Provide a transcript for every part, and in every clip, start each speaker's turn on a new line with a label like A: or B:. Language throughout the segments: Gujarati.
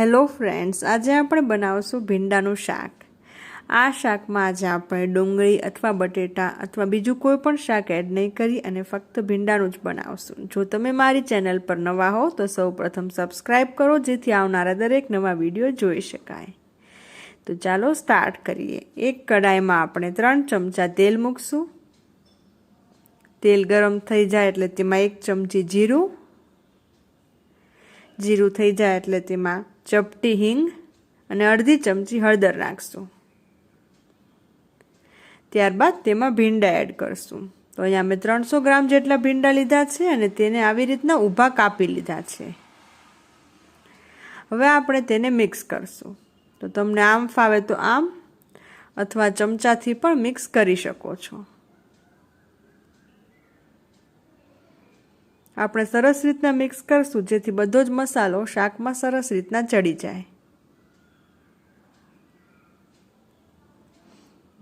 A: હેલો ફ્રેન્ડ્સ, આજે આપણે બનાવશું ભીંડાનું શાક. આ શાકમાં આજે આપણે ડુંગળી અથવા બટેટા અથવા બીજું કોઈ પણ શાક એડ નહીં કરી અને ફક્ત ભીંડાનું જ બનાવશું. જો તમે મારી ચેનલ પર નવા હો તો સૌ પ્રથમ સબસ્ક્રાઈબ કરો, જેથી આવનારા દરેક નવા વીડિયો જોઈ શકાય. તો ચાલો સ્ટાર્ટ કરીએ. એક કડાઈમાં આપણે ત્રણ ચમચા તેલ મૂકશું. તેલ ગરમ થઈ જાય એટલે તેમાં એક ચમચી જીરું જીરું થઈ જાય એટલે તેમાં ચપટી હિંગ અને અડધી ચમચી હળદર નાખશું. ત્યારબાદ તેમાં ભીંડા એડ કરશું. તો અહીંયા મેં ત્રણસો ગ્રામ જેટલા ભીંડા લીધા છે અને તેને આવી રીતના ઊભા કાપી લીધા છે. હવે આપણે તેને મિક્સ કરશું. તો તમને આમ ફાવે તો આમ, અથવા ચમચાથી પણ મિક્સ કરી શકો છો. આપણે સરસ રીતના મિક્સ કરશું, જેથી બધો જ મસાલો શાકમાં સરસ રીતના ચડી જાય.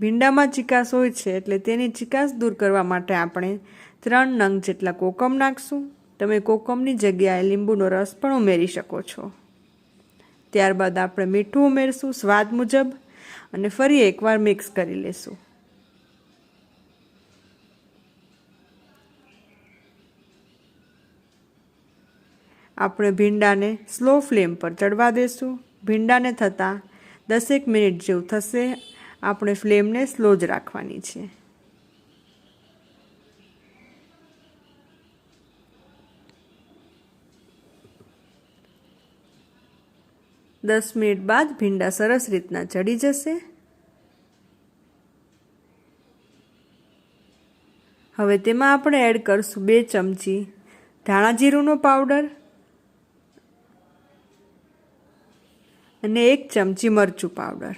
A: ભીંડામાં ચિકાસ હોય છે એટલે તેની ચિકાસ દૂર કરવા માટે આપણે ત્રણ નંગ જેટલા કોકમ નાખશું. તમે કોકમની જગ્યાએ લીંબુનો રસ પણ ઉમેરી શકો છો. ત્યારબાદ આપણે મીઠું ઉમેરશું, સ્વાદ મુજબ, અને ફરી એકવાર મિક્સ કરી લેશું. આપણે ભીંડાને સ્લો ફ્લેમ પર ચડવા દેશું. ભીંડાને થતાં દસેક મિનિટ જેવું થશે. આપણે ફ્લેમને સ્લો જ રાખવાની છે. દસ મિનિટ બાદ ભીંડા સરસ રીતના ચડી જશે. હવે તેમાં આપણે એડ કરશું બે ચમચી ધાણા જીરુંનો પાવડર અને એક ચમચી મરચું પાવડર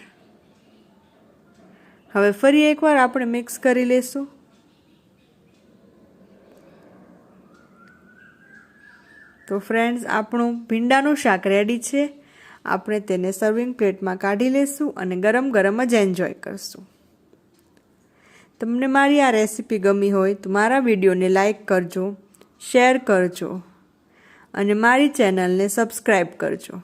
A: હવે ફરી એકવાર આપણે મિક્સ કરી લેશું. તો ફ્રેન્ડ્સ આપણું ભીંડાનું શાક રેડી છે. આપણે તેને સર્વિંગ પ્લેટમાં કાઢી લેશું અને ગરમ ગરમ જ એન્જોય કરશું. તમને મારી આ રેસીપી ગમી હોય તો મારા વિડીયોને લાઈક કરજો શેર કરજો અને મારી ચેનલને સબસ્ક્રાઈબ કરજો.